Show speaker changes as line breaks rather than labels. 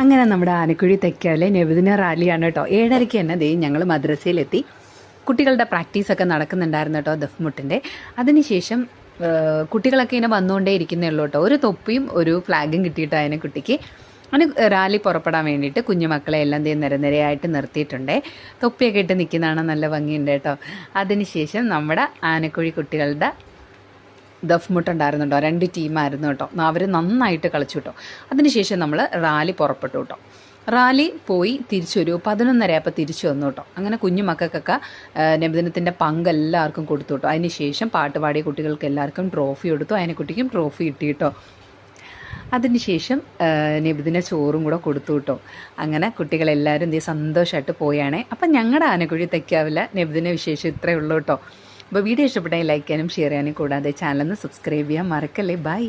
അങ്ങനെ നമ്മുടെ ആനക്കുഴി തെക്കാലെ നെബുദിന റാലിയാണ് കേട്ടോ. ഏഴരയ്ക്ക് തന്നെ ദേ ഞങ്ങൾ മദ്രസയിലെത്തി. കുട്ടികളുടെ പ്രാക്ടീസൊക്കെ നടക്കുന്നുണ്ടായിരുന്നു കേട്ടോ ദഫ്മുട്ടിന്റെ അതിനുശേഷം കുട്ടികളൊക്കെ ഇങ്ങനെ വന്നുകൊണ്ടേ ഇരിക്കുന്നേ ഉള്ളൂ കേട്ടോ. ഒരു തൊപ്പിയും ഒരു ഫ്ലാഗും കിട്ടിയിട്ടോ അതിനെ കുട്ടിക്ക്. അതിന് റാലി പുറപ്പെടാൻ വേണ്ടിയിട്ട് കുഞ്ഞുമക്കളെ എല്ലാം ദേ നിരനിരയായിട്ട് നിർത്തിയിട്ടുണ്ട്. തൊപ്പിയൊക്കെ ഇട്ട് നിൽക്കുന്നതാണ് നല്ല ഭംഗിയുണ്ട് കേട്ടോ. അതിനുശേഷം നമ്മുടെ ആനക്കുഴി കുട്ടികളുടെ ദഫ്മുട്ടുണ്ടായിരുന്നു കേട്ടോ രണ്ട് ടീമായിരുന്നു കേട്ടോ. അവർ നന്നായിട്ട് കളിച്ചു കേട്ടോ. അതിനുശേഷം നമ്മൾ റാലി പുറപ്പെട്ടു കേട്ടോ. റാലി പോയി തിരിച്ചൊരു പതിനൊന്നരയപ്പോൾ തിരിച്ചു വന്നു കേട്ടോ. അങ്ങനെ കുഞ്ഞു മക്കൾക്കൊക്കെ നബിദിനത്തിന്റെ പങ്ക് എല്ലാവർക്കും കൊടുത്തു കേട്ടോ. അതിനുശേഷം പാട്ട് പാടിയ കുട്ടികൾക്ക് എല്ലാവർക്കും ട്രോഫി കൊടുത്തു. അതിനെ കുട്ടിക്കും ട്രോഫി കിട്ടി കേട്ടോ. അതിനുശേഷം നബിദിന ചോറും കൂടെ കൊടുത്തു കേട്ടോ. അങ്ങനെ കുട്ടികളെല്ലാവരും ഇതേ സന്തോഷമായിട്ട് പോയാണേ. അപ്പം ഞങ്ങളുടെ ആനക്കുഴി തെക്കാവില്ല നബിദിന വിശേഷം ഇത്രയേ ഉള്ളൂ കേട്ടോ. അപ്പോൾ വീഡിയോ ഇഷ്ടപ്പെട്ടെങ്കിൽ ലൈക്ക് ചെയ്യാനും ഷെയർ ചെയ്യാനും കൂടാതെ ചാനലൊന്ന് സബ്സ്ക്രൈബ് ചെയ്യാൻ മറക്കല്ലേ? ബൈ